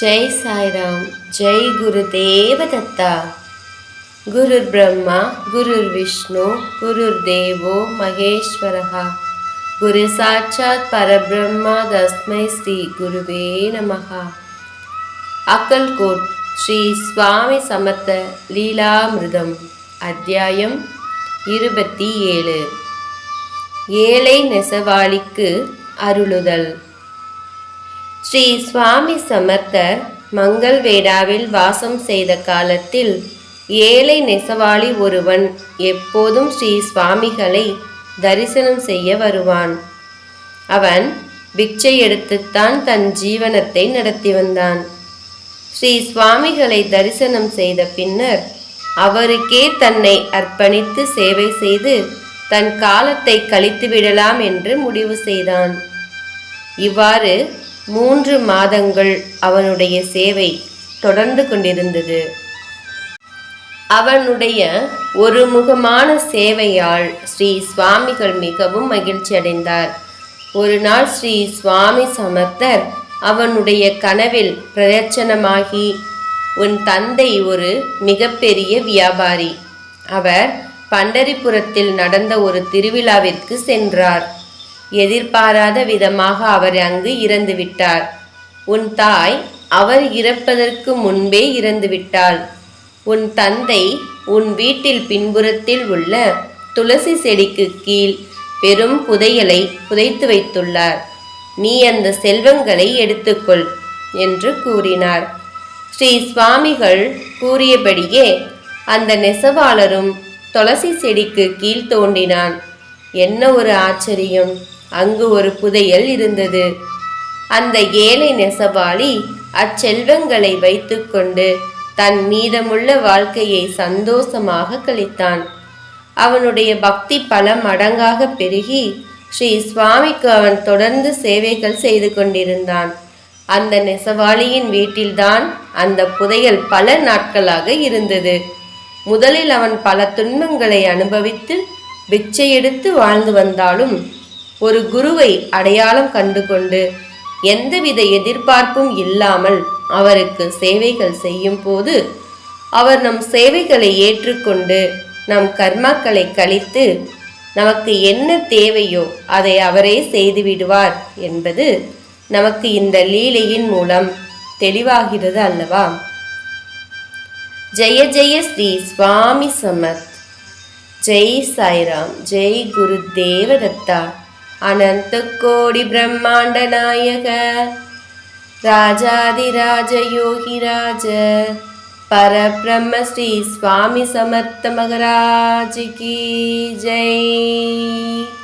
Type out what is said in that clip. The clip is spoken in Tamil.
ஜெய் சாய்ராம் ஜெய் குரு தேவதத்தா. குருர் பிரம்மா குருர் விஷ்ணு குருர் தேவோ மகேஸ்வரகா குரு சாட்சாத் பரபிரம்மா தஸ்மை ஸ்ரீ குருவே நமகா அக்கல்கோட் ஸ்ரீ சுவாமி சமத்த லீலாமிருதம் அத்தியாயம் இருபத்தி ஏழு. ஏழை நெசவாளிக்கு அருளுதல். ஸ்ரீ சுவாமி சமர்த்தர் மங்கள் வேடாவில் வாசம் செய்த காலத்தில் ஏழை நெசவாளி ஒருவன் எப்போதும் ஸ்ரீ சுவாமிகளை தரிசனம் செய்ய வருவான். அவன் பிக்ஷை எடுத்துத்தான் தன் ஜீவனத்தை நடத்தி வந்தான். ஸ்ரீ சுவாமிகளை தரிசனம் செய்த பின்னர் அவருக்கே தன்னை அர்ப்பணித்து சேவை செய்து தன் காலத்தை கழித்து விடலாம் என்று முடிவு செய்தான். இவ்வாறு மூன்று மாதங்கள் அவனுடைய சேவை தொடர்ந்து கொண்டிருந்தது. அவனுடைய ஒரு முகமான சேவையால் ஸ்ரீ சுவாமிகள் மிகவும் மகிழ்ச்சி அடைந்தார். ஒரு நாள் ஸ்ரீ சுவாமி சமர்த்தர் அவனுடைய கனவில் பிரதட்சணமாகி உன் தந்தை ஒரு மிகப்பெரிய வியாபாரி. அவர் பண்டரிபுரத்தில் நடந்த ஒரு திருவிழாவிற்கு சென்றார். எதிர்பாராத விதமாக அவர் அங்கு இறந்துவிட்டார். உன் தாய் அவர் இறப்பதற்கு முன்பே இறந்துவிட்டாள். உன் தந்தை உன் வீட்டில் பின்புறத்தில் உள்ள துளசி செடிக்கு கீழ் பெரும் புதையலை புதைத்து வைத்துள்ளார். நீ அந்த செல்வங்களை எடுத்துக்கொள் என்று கூறினார். ஸ்ரீ சுவாமிகள் கூறியபடியே அந்த நெசவாளரும் துளசி செடிக்கு கீழ் தோண்டினான். என்ன ஒரு ஆச்சரியம்! அங்கு ஒரு புதையல் இருந்தது. அந்த ஏழை நெசவாளி அச்செல்வங்களை வைத்துக்கொண்டு தன் மீதமுள்ள வாழ்க்கையை சந்தோஷமாக கழித்தான். அவனுடைய பக்தி பல மடங்காக பெருகி ஸ்ரீ சுவாமிக்கு அவன் தொடர்ந்து சேவைகள் செய்து கொண்டிருந்தான். அந்த நெசவாளியின் வீட்டில்தான் அந்த புதையல் பல நாட்களாக இருந்தது. முதலில் அவன் பல துன்பங்களை அனுபவித்து பிச்சை எடுத்து வாழ்ந்து வந்தாலும் ஒரு குருவை அடையாளம் கண்டு கொண்டு எந்தவித எதிர்பார்ப்பும் இல்லாமல் அவருக்கு சேவைகள் செய்யும் போது அவர் நம் சேவைகளை ஏற்றுக்கொண்டு நம் கர்மாக்களை கழித்து நமக்கு என்ன தேவையோ அதை அவரே செய்துவிடுவார் என்பது நமக்கு இந்த லீலையின் மூலம் தெளிவாகிறது அல்லவா? ஜெய ஜெய ஸ்ரீ சுவாமி சமத் ஜெய் சாய்ராம். ஜெய் குரு தேவதத்தா அனந்த கோடி பிரம்மாண்ட நாயக ராஜாதிராஜ யோகிராஜ பரபிரம்ம ஸ்ரீ சுவாமி சமர்த்த மகராஜ் கி ஜெய்.